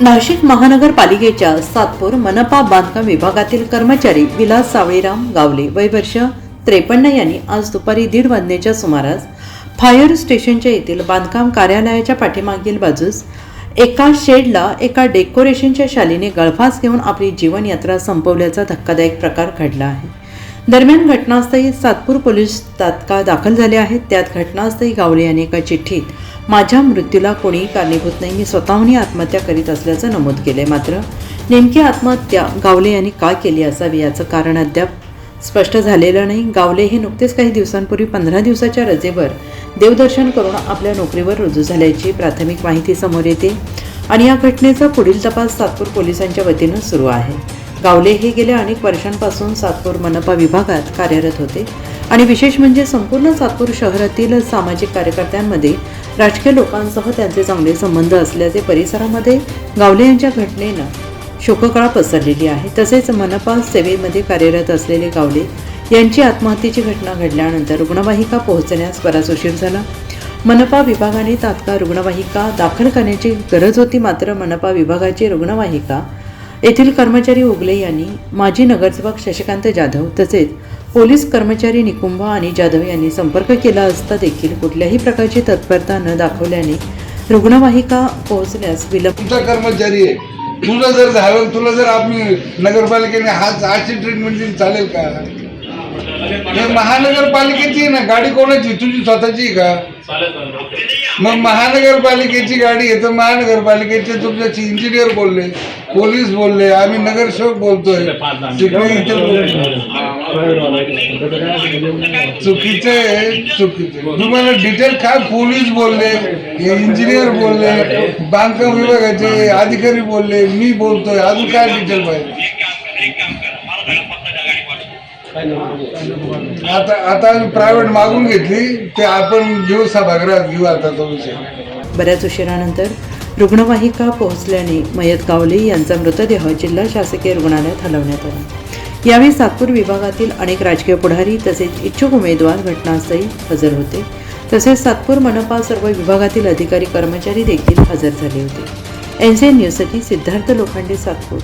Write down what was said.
नाशिक महानगरपालिकेच्या सातपूर मनपा बांधकाम विभागातील कर्मचारी विलास सावळीराम गावले. वय वर्ष त्रेपन्न यांनी आज दुपारी दीड वाजण्याच्या सुमारास फायर स्टेशनच्या येथील बांधकाम कार्यालयाच्या पाठीमागील बाजूस एका शेडला एका डेकोरेशनच्या शालीने गळफास घेऊन आपली जीवनयात्रा संपवल्याचा धक्कादायक प्रकार घडला आहे. दरम्यान घटनास्थळी सातपूर पोलीस तात्काळ दाखल झाले आहेत. त्यात घटनास्थळी गावले यांनी एका चिठ्ठीत माझ्या मृत्यूला कोणीही कारणीभूत नाही. मी स्वतःहून आत्महत्या करीत असल्याचं नमूद केले मात्र नेमकी आत्महत्या गावले यांनी का केली असावी याचं कारण अद्याप स्पष्ट झालेलं नाही. गावले हे नुकतेच काही दिवसांपूर्वी पंधरा दिवसाच्या रजेवर देवदर्शन करून आपल्या नोकरीवर रुजू झाल्याची प्राथमिक माहिती समोर येते आणि या घटनेचा पुढील तपास सातपूर पोलिसांच्या वतीनं सुरू आहे. गावले हे गेल्या अनेक वर्षांपासून सातपूर मनपा विभागात कार्यरत होते. आणि विशेष म्हणजे संपूर्ण सातपूर शहरातील सामाजिक कार्यकर्त्यांमध्ये राजकीय लोकांसह त्यांचे चांगले संबंध असल्याचे परिसरामध्ये गावले यांच्या घटनेनं शोककळा पसरलेली आहे. तसेच मनपा सेवेमध्ये कार्यरत असलेले गावले यांची आत्महत्येची घटना घडल्यानंतर रुग्णवाहिका पोहोचण्यास बराच उशीर झाला. मनपा विभागाने तात्काळ रुग्णवाहिका दाखल करण्याची गरज होती मात्र मनपा विभागाची रुग्णवाहिका येथील कर्मचारी उगले यांनी माजी नगरसेवक शशिकांत जाधव तसेच पोलीस कर्मचारी निकुंभा आणि जाधव यांनी संपर्क केला असता देखील कुठल्याही प्रकारची तत्परता न दाखवल्याने रुग्णवाहिका पोहोचण्यास विलंब कर्मचारी आहे. तुला जर झालं तुला जर आम्ही नगरपालिकेने हाच आजची ट्रीटमेंट दिली चालेल का? हे महानगरपालिकेची आहे ना गाडी कोणाची? तुझी स्वतःची आहे का? मग महानगरपालिकेची गाडी आहे तर महानगरपालिकेचे तुमचे इंजिनियर बोलले पोलीस बोलले आम्ही नगरसेवक बोलतोय. चुकीचे चुकीचे तुम्हाला डिटेल काय पोलीस बोलले इंजिनियर बोलले बांधकाम विभागाचे अधिकारी बोलले मी बोलतोय. अजून काय डिटेल पाहिजे? आता आता प्रायव्हेट मागून घेतली ते आपण घेऊ सभागृहात घेऊ आता तो विषय. बऱ्याच उशिरानंतर रुग्णवाहिका पोहोचल्याने मयत गावले यांचा मृतदेह जिल्हा शासकीय रुग्णालयात हलवण्यात आला. यावेळी सातपूर विभागातील अनेक राजकीय पुढारी तसेच इच्छुक उमेदवार घटनास्थळी हजर होते. तसेच सातपूर मनपा सर्व विभागातील अधिकारी कर्मचारी देखील हजर झाले होते. एन सी एन न्यूजसाठी सिद्धार्थ लोखंडे सातपूर.